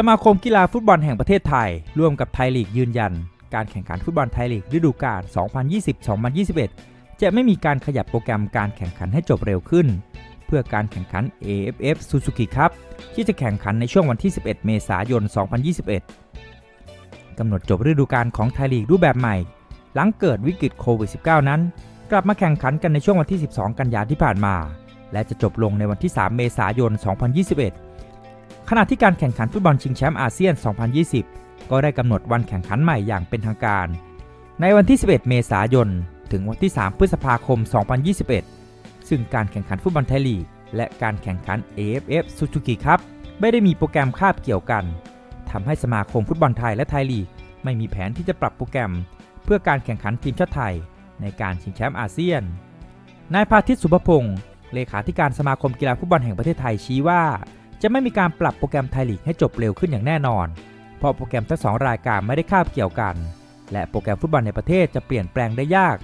สมาคมกีฬาฟุตบอลแห่งประเทศไทย ร่วมกับไทยลีกยืนยัน การแข่งขันฟุตบอลไทยลีกฤดูกาล 2020-2021 จะไม่มีการขยับโปรแกรมการแข่งขันให้จบเร็วขึ้น เพื่อการแข่งขัน AFF Suzuki Cup ที่จะแข่งขันในช่วงวันที่ 11 เมษายน 2021 กำหนดจบฤดูกาลของไทยลีกรูปแบบใหม่ หลังเกิดวิกฤตโควิด -19 นั้น กลับมาแข่งขันกันในช่วงวันที่ 12 กันยายนที่ผ่านมา และจะจบลงในวันที่ 3 เมษายน 2021 ขณะที่การแข่งขันฟุตบอลชิงแชมป์อาเซียน 2020 ก็ได้กำหนดวันแข่งขันใหม่อย่างเป็นทางการ ในวันที่ 11 เมษายน ถึงวันที่ 3 พฤษภาคม 2021 ซึ่งการแข่งขันฟุตบอลไทยลีก และการแข่งขัน AFF Suzuki Cup ไม่ได้มีโปรแกรมคาบเกี่ยวกันทำให้สมาคมฟุตบอลไทยและไทยลีก ไม่มีแผนที่จะปรับโปรแกรม เพื่อการแข่งขันทีมชาติไทย ในการชิงแชมป์อาเซียน นายพาทิตสุภพงศ์เลขาธิการสมาคมกีฬาฟุตบอลแห่งประเทศไทยชี้ว่า จะไม่มีการปรับโปรแกรมไทยลีกให้จบเร็วขึ้นอย่างแน่นอน เพราะโปรแกรมทั้งสองรายการไม่ได้คาบเกี่ยวกัน และโปรแกรมฟุตบอลในประเทศจะเปลี่ยนแปลงได้ยาก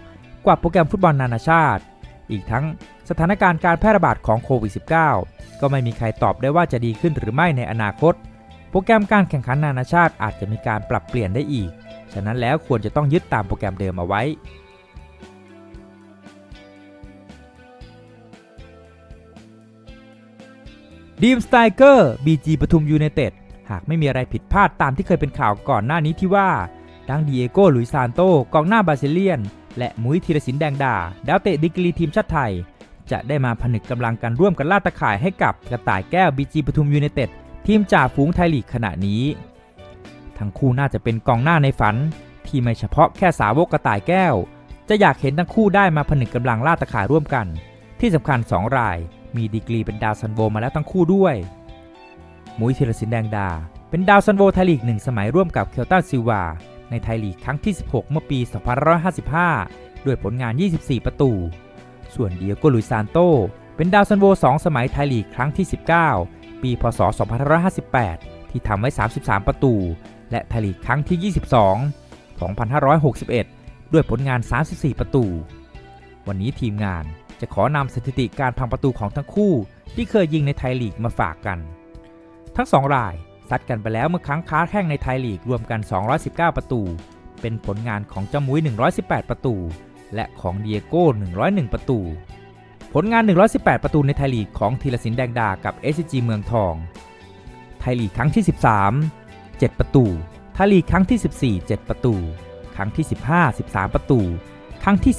กว่าโปรแกรมฟุตบอลนานาชาติ อีกทั้งสถานการณ์การแพร่ระบาดของโควิด -19 ก็ไม่มีใครตอบได้ว่าจะดีขึ้นหรือไม่ในอนาคต โปรแกรมการแข่งขันนานาชาติอาจจะมีการปรับเปลี่ยนได้อีก ฉะนั้นแล้วควรจะต้องยึดตามโปรแกรมเดิมเอาไว้ ดีมสไตเกอร์บีจีปทุมยูไนเต็ดหากไม่มีอะไรผิดพลาดตามที่เคยเป็นข่าวก่อนหน้านี้ที่ว่าดังดีเอโก้หลุยซานโตกองหน้าบราซิเลียน และมุ้ยธีรศิลป์แดงดา ดาวเตะดีกรีทีมชาติไทย จะได้มาผนึกกำลังกันร่วมกันล่าตะข่ายให้กับกระต่ายแก้วบีจีปทุมยูไนเต็ดทีมจ่าฝูงไทยลีกขณะนี้ ทั้งคู่น่าจะเป็นกองหน้าในฝัน ที่ไม่เฉพาะแค่สาวกกระต่ายแก้ว จะอยากเห็นทั้งคู่ได้มาผนึกกำลังล่าตะข่ายร่วมกัน ที่สำคัญ 2 ราย มีดีกรีเป็นดาวซันโวมาแล้วทั้งคู่ด้วย มุ้ยธีรศิลป์แดงดา เป็นดาวซันโวไทยลีกหนึ่งสมัยร่วมกับเคลตันซิลวา ในไทยลีกครั้งที่ 16 เมื่อปี 2555 ด้วยผลงาน 24 ประตู ส่วนเดียโกลุยซานโต เป็นดาวซันโว2สมัยไทยลีกครั้งที่ 19 ปี พศ 2558 ที่ทำไว้ 33 ประตู และไทยลีกครั้งที่ 22 2561 ด้วยผลงาน 34 ประตู วันนี้ทีมงาน จะขอนำสถิติการพังประตูของทั้งคู่ ที่เคยยิงในไทยลีกมาฝากกัน ทั้งสองรายซัดกันไปแล้วเมื่อครั้งค้าแข่งในไทยลีกรวมกัน 219 ประตู เป็นผลงานของเจ้ามุ้ย 118 ประตู และของเดียโก้ 101 ประตู ผลงาน 118 ประตูในไทยลีกของธีรศิลป์แดงดา กับ SCG เมืองทอง ไทยลีกครั้งที่ 13 7 ประตู ไทยลีกครั้งที่ 14 7 ประตู ครั้งที่ 15 13 ประตู ครั้งที่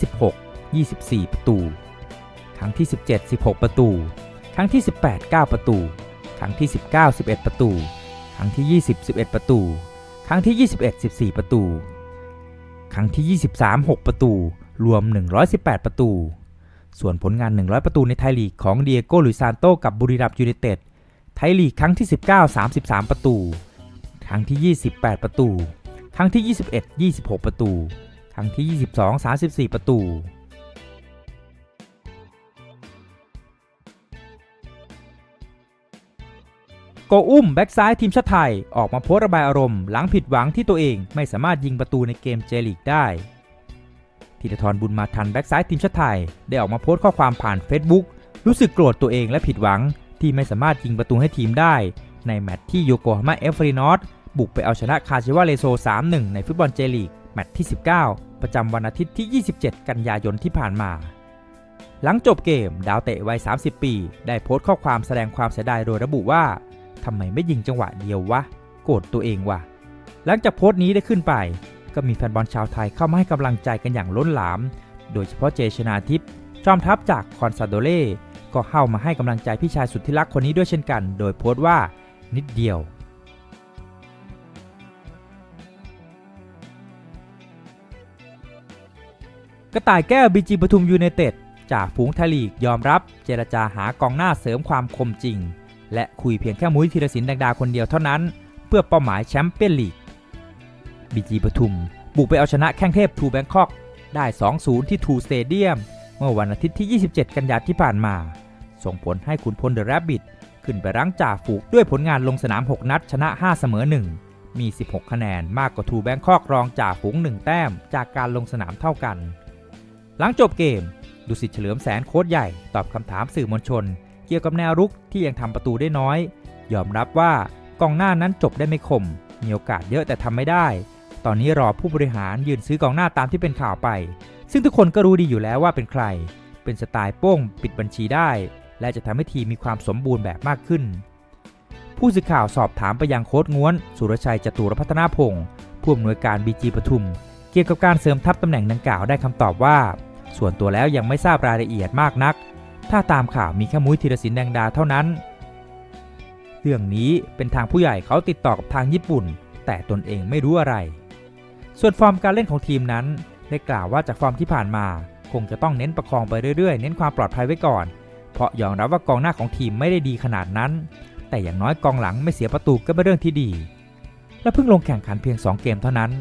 16 24 ประตู ครั้งที่ 17 16 ประตู ครั้งที่ 18 9 ประตู ครั้งที่ 19 11 ประตู ครั้งที่ 20 11 ประตู ครั้งที่ 21 14 ประตู ครั้งที่ 23 6 ประตู รวม 118 ประตู ส่วนผลงาน 100 ประตูในไทยลีกของเดียโก้ลุยซานโตกับบุรีรัมย์ยูไนเต็ด ไทยลีกครั้งที่ 19 33 ประตู ครั้งที่ 28 ประตู ครั้งที่ 21 26 ประตู ครั้งที่ 22 34 ประตู โกอุ้มแบ็กซ้ายทีมชาติไทย ออกมาโพสระบายอารมณ์หลังผิดหวังที่ตัวเองไม่สามารถยิงประตูในเกมเจลีกได้ธีรทรบุญมาทันแบ็กซ้ายทีมชาติไทย ได้ออกมาโพสต์ข้อความผ่าน Facebook รู้สึกโกรธตัวเองและผิดหวัง ที่ไม่สามารถยิงประตูให้ทีมได้ ในแมตช์ที่โยโกฮาม่าเอฟรีนอตบุกไปเอาชนะคาชิวาเลโซ 3-1 ในฟุตบอลเจลีกแมตช์ที่ 19 ประจำวันอาทิตย์ที่ 27 กันยายนที่ผ่านมา หลังจบเกม ดาวเตะวัย 30 ปี ได้โพสต์ข้อความแสดงความเสียดายโดยระบุว่า ทำไมไม่ยิงจังหวะเดียววะ โกรธตัวเองวะหลังจากโพสต์นี้ได้ขึ้นไป ก็มีแฟนบอลชาวไทยเข้ามาให้กำลังใจกันอย่างล้นหลาม โดยเฉพาะเจชนาทิพย์จอมทัพจากคอนซาโดเล่ก็เข้ามาให้กำลังใจพี่ชายสุดที่รักคนนี้ด้วยเช่นกัน โดยโพสต์ว่านิดเดียวกระต่ายแก้วบีจีปทุมยูไนเต็ดจากฝูงไทยลีกยอมรับเจรจาหากองหน้าเสริมความคมจริง และคุยเพียงแค่มุ้ยธีรศิลป์แดงดาคนเดียวเท่านั้น เพื่อเป้าหมายแชมเปี้ยนลีกบีจีปทุม บุกไปเอาชนะแข้งเทพทูแบงคอกได้ 2-0 ที่ทูสเตเดียม เมื่อวันอาทิตย์ที่ 27 กันยายนที่ผ่านมา ส่งผลให้ขุนพลเดอะแรบบิทขึ้นไปรั้งจ่าฝูกด้วยผลงานลงสนาม 6 นัดชนะ 5 เสมอ 1 มี 16 คะแนนมากกว่าทูแบงคอกรองจ่าฝูง 1 แต้มจากการลงสนามเท่ากัน หลังจบเกม ดุสิตเฉลิมแสนโค้ชใหญ่ตอบคำถามสื่อมวลชน เกี่ยวกับแนวรุกที่ยังทำประตูได้น้อย ยอมรับว่ากองหน้านั้นจบได้ไม่คม มีโอกาสเยอะแต่ทำไม่ได้ ตอนนี้รอผู้บริหารยืนซื้อกองหน้าตามที่เป็นข่าวไป ซึ่งทุกคนก็รู้ดีอยู่แล้วว่าเป็นใคร เป็นสไตล์โป้งปิดบัญชีได้ และจะทำให้ทีมมีความสมบูรณ์แบบมากขึ้น ผู้สื่อข่าวสอบถามไปยังโค้ชง้วน สุรชัยจตุรพัฒนาพงศ์ผู้อำนวยการบีจีปทุม เกี่ยวกับการเสริมทัพตำแหน่งดังกล่าวได้คำตอบว่า ส่วนตัวแล้วยังไม่ทราบรายละเอียดมากนัก ถ้าตามข่าวมีแค่มุ้ยธีรศิลป์แดงดาเท่านั้น เรื่องนี้เป็นทางผู้ใหญ่เขาติดต่อกับทางญี่ปุ่น แต่ตนเองไม่รู้อะไร ส่วนฟอร์มการเล่นของทีมนั้น ได้กล่าวว่าจากฟอร์มที่ผ่านมา คงจะต้องเน้นประคองไปเรื่อยๆ เน้นความปลอดภัยไว้ก่อน เพราะยอมรับว่ากองหน้าของทีมไม่ได้ดีขนาดนั้น แต่อย่างน้อยกองหลังไม่เสียประตูก็เป็นเรื่องที่ดี และเพิ่งลงแข่งขันเพียง 2 เกมเท่านั้น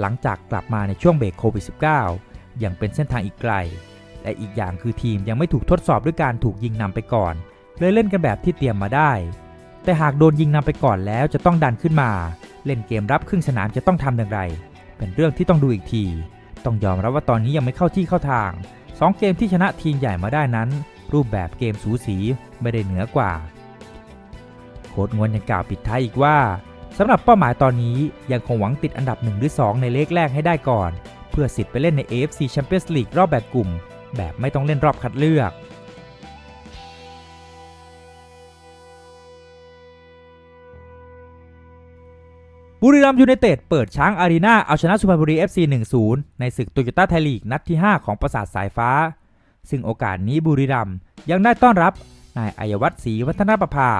หลังจากกลับมาในช่วงเบรกโควิด -19 ยังเป็นเส้นทางอีกไกล และอีกอย่างคือทีมยังไม่ถูกทดสอบด้วยการถูกยิงนำไปก่อน เลยเล่นกันแบบที่เตรียมมาได้ แต่หากโดนยิงนำไปก่อนแล้วจะต้องดันขึ้นมา เล่นเกมรับครึ่งสนามจะต้องทำอย่างไร เป็นเรื่องที่ต้องดูอีกที ต้องยอมรับว่าตอนนี้ยังไม่เข้าที่เข้าทาง 2 เกมที่ชนะทีมใหญ่มาได้นั้น รูปแบบเกมสูสีไม่ได้เหนือกว่า โค้ดงวนยังกล่าวปิดท้ายอีกว่าสำหรับเป้าหมายตอนนี้ยังคงหวังติดอันดับ 1 หรือ 2 ในเลขแรกให้ได้ก่อน เพื่อสิทธิ์ไปเล่นใน AFC Champions League รอบแบ่งกลุ่ม แบบไม่ต้องเล่นรอบคัดเลือกบุรีรัมยูไนเต็ดเปิดช้างอารีนาเอาชนะสุพรรณบุรี FC 1-0 ในศึกโตโยต้าไทยลีกนัดที่ 5 ของประสาทสายฟ้า ซึ่งโอกาสนี้บุรีรัมย์ยังได้ต้อนรับนายอัยวัฒน์ศรีวัฒนประภา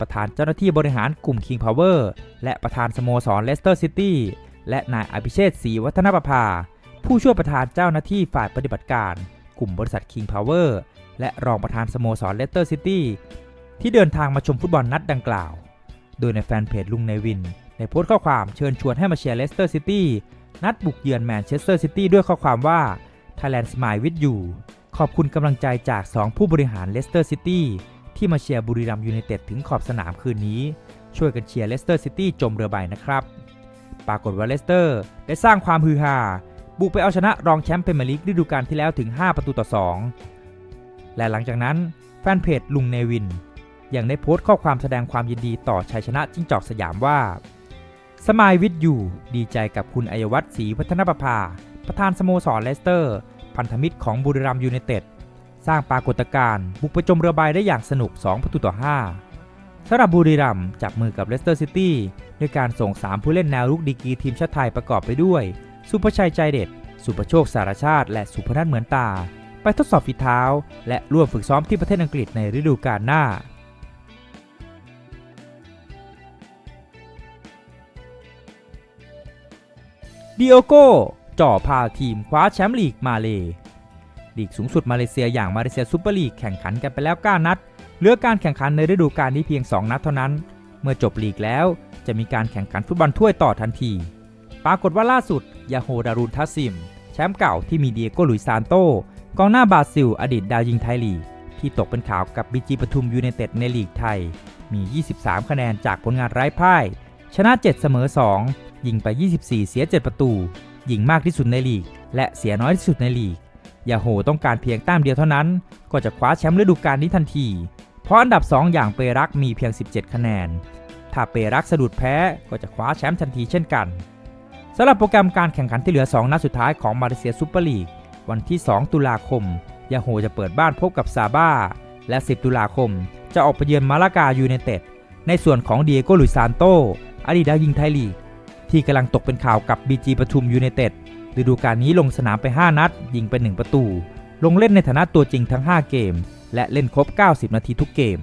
ประธานเจ้าหน้าที่บริหารกลุ่ม King Power และประธานสโมสรเลสเตอร์ซิตี้และนายอภิเชษศรีวัฒนประภา ผู้ช่วยประธานเจ้าหน้าที่ฝ่ายปฏิบัติการ กลุ่มบริษัท King Power และรองประธานสโมสรเลสเตอร์ซิตี้ที่เดินทางมาชมฟุตบอลนัดดังกล่าว โดยในแฟนเพจลุงเนวินได้โพสต์ข้อความเชิญชวนให้มาเชียร์เลสเตอร์ซิตี้นัดบุกเยือนแมนเชสเตอร์ซิตี้ด้วยข้อความว่า Thailand Smile with you ขอบคุณกำลังใจจาก 2 ผู้บริหารเลสเตอร์ซิตี้ที่มาเชียร์บุรีรัมย์ยูไนเต็ดถึงขอบสนามคืนนี้ ช่วยกันเชียร์เลสเตอร์ซิตี้จมเรือใบนะครับ ปรากฏว่าเลสเตอร์ได้สร้างความฮือฮา บุกไปเอาชนะรองแชมป์พรเมียร์ลีกฤดูกาลที่แล้วถึง 5 ประตูต่อ 2 และหลังจากนั้นแฟนเพจลุงเนวิน ยังได้โพสต์ข้อความแสดงความยินดีต่อชัยชนะจิ้งจอกสยามว่า สมายวิทย์อยู่ดีใจกับคุณอัยวัฒน์ศรีพัฒนประภา ประธานสโมสรเลสเตอร์ พันธมิตรของบุรีรัมย์ยูไนเต็ดสร้างปรากฏการณ์บุกไปจมเรือใบได้อย่างสนุก 2 ประตูต่อ 5สำหรับบุรีรัมย์จับมือกับเลสเตอร์ซิตี้ด้วยการส่ง 3 ผู้เล่นแนวรุกดีกีทีมชาติไทยประกอบไปด้วย สุภชัยใจเด็ด สุภโชคสารชาติ และสุพนัทเหมือนตา ไปทดสอบฝีเท้า และร่วมฝึกซ้อมที่ประเทศอังกฤษในฤดูกาลหน้าดิโอโก้จ่อพาทีมคว้าแชมป์ลีกมาเลลีกสูงสุดมาเลเซียอย่างมาเลเซียซูเปอร์ลีกแข่งขันกันไปแล้ว 9 นัด เหลือการแข่งขันในฤดูกาลนี้เพียง 2 นัดเท่านั้น เมื่อจบลีกแล้วจะมีการแข่งขันฟุตบอลถ้วยต่อทันที ปรากฏว่าล่าสุดยาโฮดารุนทัสซิม แชมป์เก่าที่มีเดียโกลุยซานโตกองหน้าบราซิล อดีตดาวยิงไทยลีก ที่ตกเป็นข่าวกับบีจีปทุมยูไนเต็ดในลีกไทย มี 23 คะแนนจากผลงานไร้พ่าย ชนะ 7 เสมอ 2 ยิงไป 24 เสีย 7 ประตู ยิงมากที่สุดในลีก และเสียน้อยที่สุดในลีกยาโฮต้องการเพียงแต้มเดียวเท่านั้น ก็จะคว้าแชมป์ฤดูกาลนี้ทันที เพราะอันดับ 2 อย่างเปรักมีเพียง 17 คะแนน ถ้าเปรักสะดุดแพ้ก็จะคว้าแชมป์ทันทีเช่นกัน สำหรับโปรแกรมการแข่งขันที่เหลือ 2 นัดสุดท้ายของมาเลเซียซูเปอร์ลีก วันที่ 2 ตุลาคม ยาโฮจะเปิดบ้านพบกับซาบ้า และ 10 ตุลาคม จะออกไปเยือนมาลากายูไนเต็ด ในส่วนของเดียโกลุยซานโต อดีตดาวยิงไทยลีก ที่กำลังตกเป็นข่าวกับบีจีปทุมยูไนเต็ดฤดูกาลนี้ลงสนามไป 5 นัด ยิงไป 1 ประตู ลงเล่นในฐานะตัวจริงทั้ง 5 เกม และเล่นครบ 90 นาทีทุกเกม